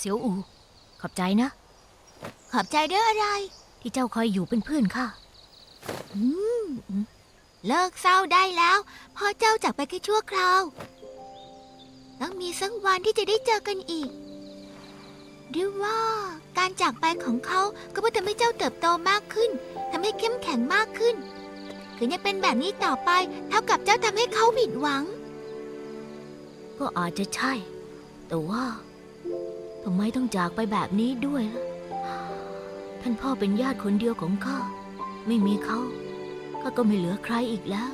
เสียวอู ขอบใจนะ ขอบใจเรื่องอะไร ที่เจ้าคอยอยู่เป็นเพื่อนข้าอืมเลิกเศร้าได้แล้วพ่อเจ้าจากไปแค่ชั่วคราว ต้องมีสักวันที่จะได้เจอกันอีกหรือว่าการจากไปของเขาก็เพื่อทำให้เจ้าเติบโตมากขึ้นทำให้เข้มแข็งมากขึ้นคือยังเป็นแบบนี้ต่อไปเท่ากับเจ้าทำให้เขาผิดหวัง ก็อาจจะใช่ แต่ว่า ทำไมต้องจากไปแบบนี้ด้วยล่ะ ท่านพ่อเป็นญาติคนเดียวของข้า ไม่มีเขาข้าก็ไม่เหลือใครอีกแล้ว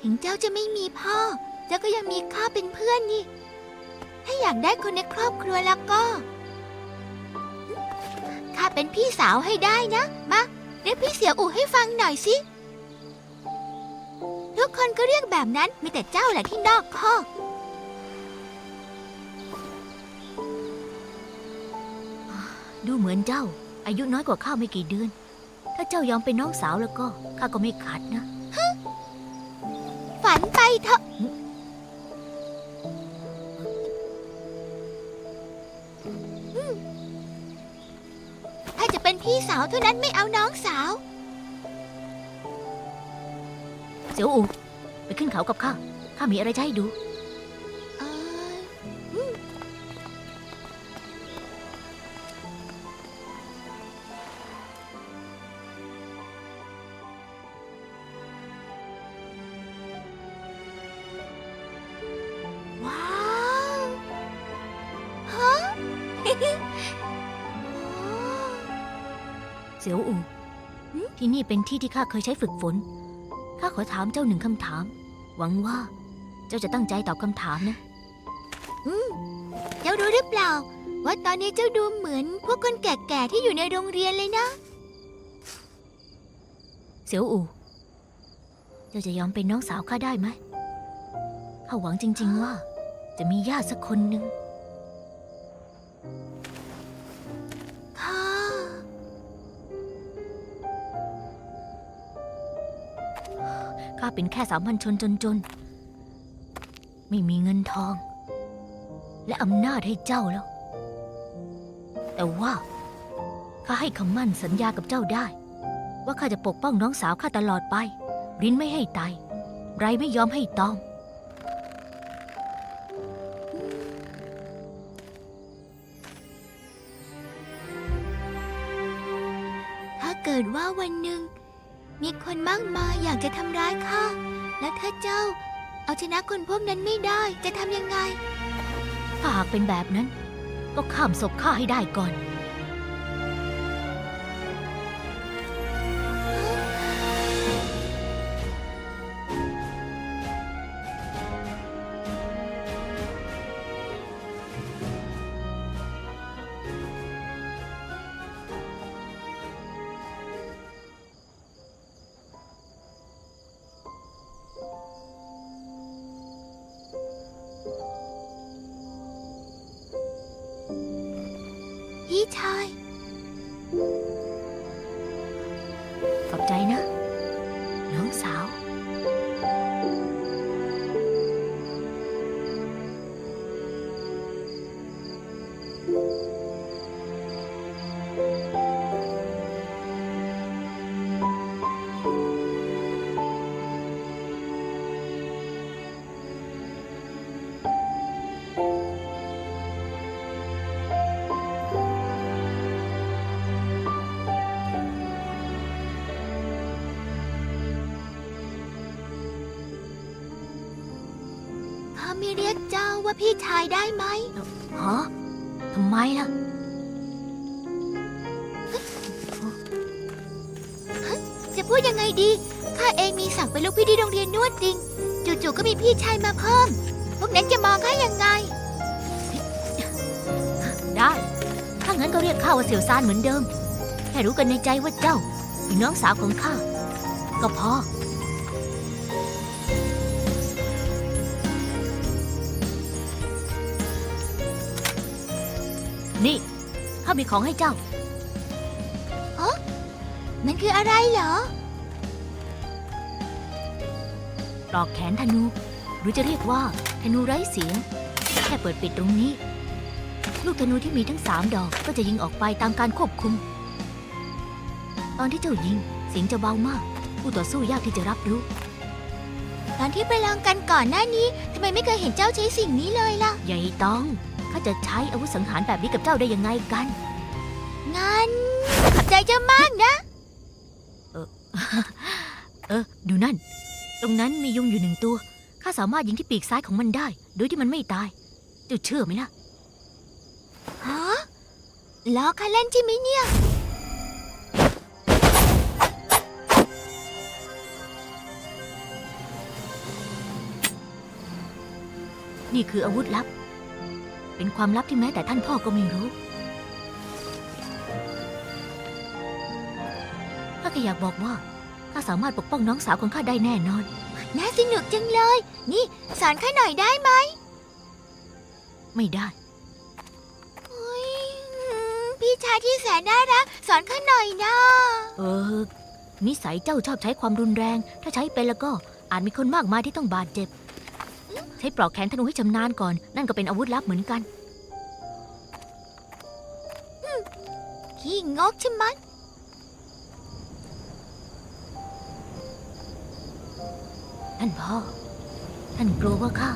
ถึงเจ้าจะไม่มีพ่อ เจ้าก็ยังมีข้าเป็นเพื่อนนี่ ถ้าอยากได้คนในครอบครัวแล้วก็ ข้าเป็นพี่สาวให้ได้นะ มาเรียกพี่เสียวอู่ให้ฟังหน่อยสิ ทุกคนก็เรียกแบบนั้น มีแต่เจ้าแหละที่นอกข้อก ดูเหมือนเจ้า อายุน้อยกว่าข้าไม่กี่เดือน ถ้าเจ้ายอมเป็นน้องสาวแล้วก็ข้าก็ไม่ขัดนะ ฝันไปเถอะอืมถ้าจะเป็นพี่สาวเท่านั้นไม่เอาน้องสาว เสียวอูไปขึ้นเขากับข้า ข้ามีอะไรจะให้ดู เสียวอูที่นี่เป็นที่ที่ข้าเคยใช้ฝึกฝน ข้าขอถามเจ้าหนึ่งคำถาม หวังว่า เจ้าจะตั้งใจตอบคำถามนะเจ้ารู้หรือเปล่า ว่าตอนนี้เจ้าดูเหมือนพวกคนแก่ๆที่อยู่ในโรงเรียนเลยนะ เสียวอูเจ้าจะยอมเป็นน้องสาวข้าได้ไหมข้าหวังจริง ๆ ว่า จะมีญาติสักคนหนึ่ง ข้าเป็นแค่สามัญชนจนๆ ไม่มีเงินทอง และอำนาจให้เจ้าแล้ว แต่ว่าข้าให้คำมั่นสัญญากับเจ้าได้ ว่าข้าจะปกป้องน้องสาวข้าตลอดไป รินไม่ให้ตายไรไม่ยอมให้ตอม ถ้าเกิดว่าวันหนึ่ง มีคนมากมายอยากจะทำร้ายข้า แล้วถ้าเจ้า เอาชนะคนพวกนั้นไม่ได้จะทำยังไง ถ้าหากเป็นแบบนั้น ก็ข้ามศพข้าให้ได้ก่อน พี่ชาย ขอบใจนะ น้องสาวข้า ไม่เรียกเจ้าว่าพี่ชายได้ไหมฮะทำไมล่ะ จะพูดยังไงดี ข้าเองมีศักดิ์เป็นลูกพี่ที่โรงเรียนนวดจริง จู่ๆก็มีพี่ชายมาเพิ่ม พวกนั้นจะมองข้ายังไง ได้ ถ้างั้นก็เรียกข้าว่าเสี่ยวซานเหมือนเดิม แค่รู้กันในใจว่าเจ้าเป็นน้องสาวของข้า ก็พอ นี่ข้ามีของให้เจ้า มันคืออะไรเหรอ ปลอกแขนธนู หรือจะเรียกว่าธนูไร้เสียง แค่เปิดปิดตรงนี้ ลูกธนูที่มีทั้งสามดอกก็จะยิงออกไปตามการควบคุม ตอนที่เจ้ายิงเสียงจะเบามาก ผู้ต่อสู้ยากที่จะรับรู้ ตอนที่ไปลองกันก่อนหน้านี้ทำไมไม่เคยเห็นเจ้าใช้สิ่งนี้เลยล่ะ ใหญ่ต้อง ข้าจะใช้อาวุธสังหารแบบนี้กับเจ้าได้ยังไงกัน งั้นขอบใจเจ้ามากนะ เออ ดูนั่น ตรงนั้นมียุงอยู่หนึ่งตัว ข้าสามารถยิงที่ปีกซ้ายของมันได้ โดยที่มันไม่ตาย เจ้าเชื่อไหมล่ะ ฮะล้อคันเล่นใช่ไหมเนี่ย นี่คืออาวุธลับ เป็นความลับที่แม้แต่ท่านพ่อก็ไม่รู้ข้าแค่อยากบอกว่าข้าสามารถปกป้องน้องสาวของข้าได้แน่นอน น่าสนุกจังเลย นี่สอนข้าหน่อยได้ไหมไม่ได้ อุ๊ยอืมพี่ชายที่แสนน่ารัก สอนข้าหน่อยนะ เออ นิสัยเจ้าชอบใช้ความรุนแรง ถ้าใช้เป็นแล้วก็อาจมีคนมากมายที่ต้องบาดเจ็บใช้ปลอกแขนธนูให้ชำนาญก่อน นั่นก็เป็นอาวุธลับเหมือนกัน ขี้งกใช่ไหมท่านพ่อ ท่านกลัวว่าข้า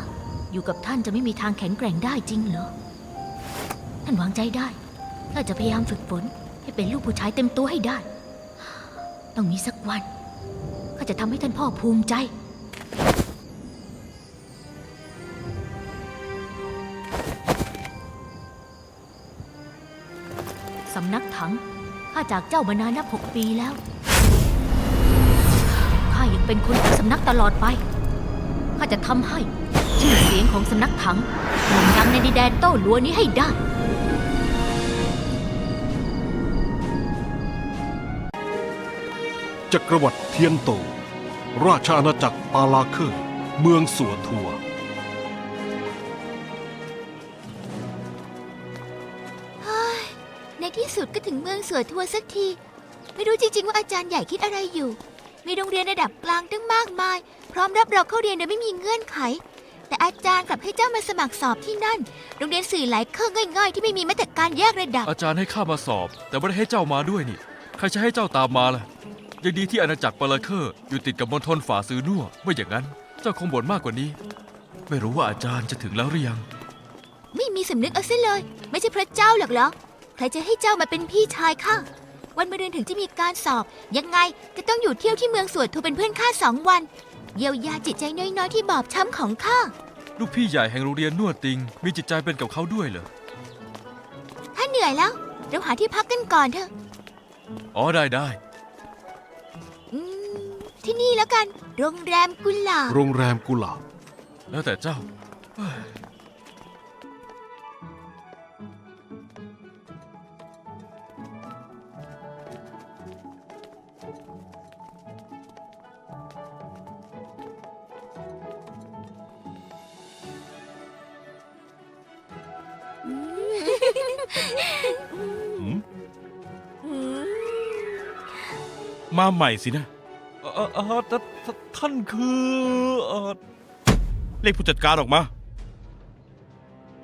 อยู่กับท่านจะไม่มีทางแข็งแกร่งได้จริงเหรอ ท่านวางใจได้ข้าจะพยายามฝึกฝนให้เป็นลูกผู้ชายเต็มตัวให้ได้ ต้องมีสักวันข้าจะทำให้ท่านพ่อภูมิใจ สำนักถัง ข้าจากเจ้ามานานนับหกปีแล้ว ข้ายังเป็นคนของสำนักตลอดไป ข้าจะทำให้ ชื่อเสียงของสำนักถังโด่งดังในดินแดนโต้ลัวนี้ให้ได้จักรวรรดิเทียนโต ราชอาณาจักรปาลาเคอร์เมืองสัวทัว สุดก็ถึงเมืองสวนทัวร์สักที ไม่รู้จริงๆว่าอาจารย์ใหญ่คิดอะไรอยู่ มีโรงเรียนระดับกลางตั้งมากมาย พร้อมรับเราเข้าเรียนโดยไม่มีเงื่อนไข แต่อาจารย์กลับให้เจ้ามาสมัครสอบที่นั่น โรงเรียนสื่อหลายเครื่องง่ายๆ ที่ไม่มีมาตรการแยกระดับ อาจารย์ให้ข้ามาสอบ แต่ไม่ได้ให้เจ้ามาด้วยนี่ใครจะให้เจ้าตามมาล่ะยังดีที่อาณาจักรปาลาเคอร์อยู่ติดกับมณฑลฝ่าซือนั่วไม่อย่างนั้น เจ้าคงบ่นมากกว่านี้ ไม่รู้ว่าอาจารย์จะถึงแล้วหรือยัง ไม่มีสำนึกเอาซะเลย ไม่ใช่พระเจ้าหรอกเหรอ ใครจะให้เจ้ามาเป็นพี่ชายข้าวันมะรืนถึงจะมีการสอบ ยังไงก็ต้องอยู่เที่ยวที่เมืองสวนทัวร์เป็นเพื่อนข้าสองวัน เยียวยาจิตใจน้อยๆที่บอบช้ำของข้าลูกพี่ใหญ่แห่งโรงเรียนนวดติง มีจิตใจเป็นกับเขาด้วยเหรอถ้าเหนื่อยแล้วเราหาที่พักกันก่อนเถอะอ๋อได้ได้อืมที่นี่แล้วกัน โรงแรมกุหลาบโรงแรมกุหลาบแล้วแต่เจ้าเฮ้ย มาใหม่สินะเออเออแต่แต่ท่านคือเออเรียกผู้จัดการออกมา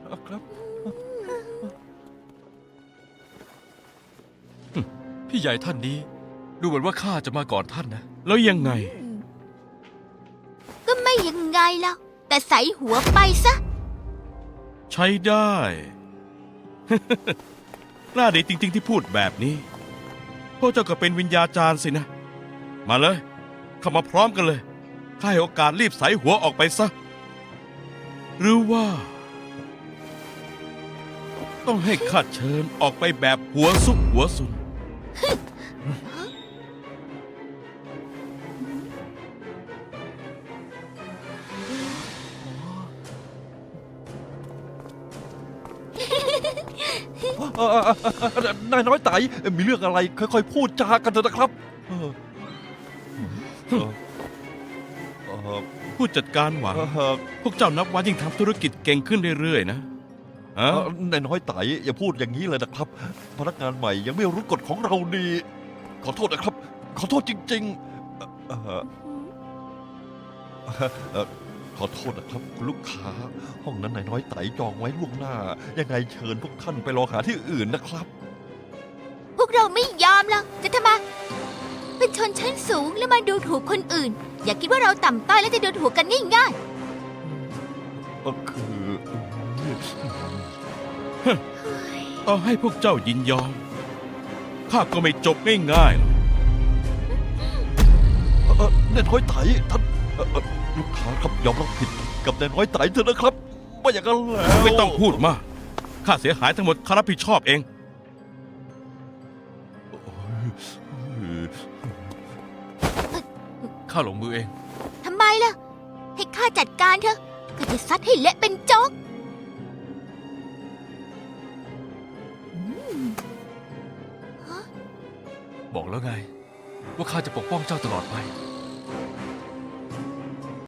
เอ่อครับ พี่ใหญ่ท่านนี้ ดูเหมือนว่าข้าจะมาก่อนท่านนะ แล้วยังไง ก็ไม่ยังไงแล้วแต่ใส่หัวไปซะ ใช้ได้กล้าดีจริง ๆ ที่พูดแบบนี้ วกเจ้าก็เป็นวิญญาจารย์สินะ มาเลย เข้ามาพร้อมกันเลยข้าให้โอกาสรีบใส่หัวออกไปซะ หรือว่า ต้องให้ข้าเชิญออกไปแบบหัวซุกหัวซุน นายน้อยไตมีเรื่องอะไรค่อยๆ พูดจากันเถอะนะครับผู้จัดการหวัง พวกเจ้านับวันยิ่งทำธุรกิจเก่งขึ้นเรื่อยๆนะนายน้อยไตอย่าพูดอย่างนี้เลยนะครับ พนักงานใหม่ยังไม่รู้กฎของเราดีขอโทษนะครับ ขอโทษจริง ๆ อ่อเอ่อเอ่อขออโทษนะครับคุณลูกค้า ห้องนั้นนายน้อยไตจองไว้ล่วงหน้า ยังไงเชิญพวกท่านไปรอหาที่อื่นนะครับ พวกเราไม่ยอมหรอกจะทำไมเป็นชนชั้นสูงแล้วมาดูถูกคนอื่น อย่าคิดว่าเราต่ำต้อยแล้วจะดูถูกกันง่ายก็คือต้องให้พวกเจ้ายินยอม ข้าก็ไม่จบง่ายๆหรอก เอ่อเอ่อนายน้อยไตท่านเอ่อเอ่อ ลูกค้าครับยอมรับผิดกับนายน้อยไตเถอะนะครับ ไม่อย่างนั้นแล้วไม่ต้องพูดมาก ค่าเสียหายทั้งหมดข้ารับผิดชอบเอง ข้าลงมือเองๆทำไมล่ะ ให้ข้าจัดการเถอะข้าจะซัดให้เละเป็นโจ๊กอืมบอกแล้วไง ว่าข้าจะปกป้องเจ้าตลอดไปฮ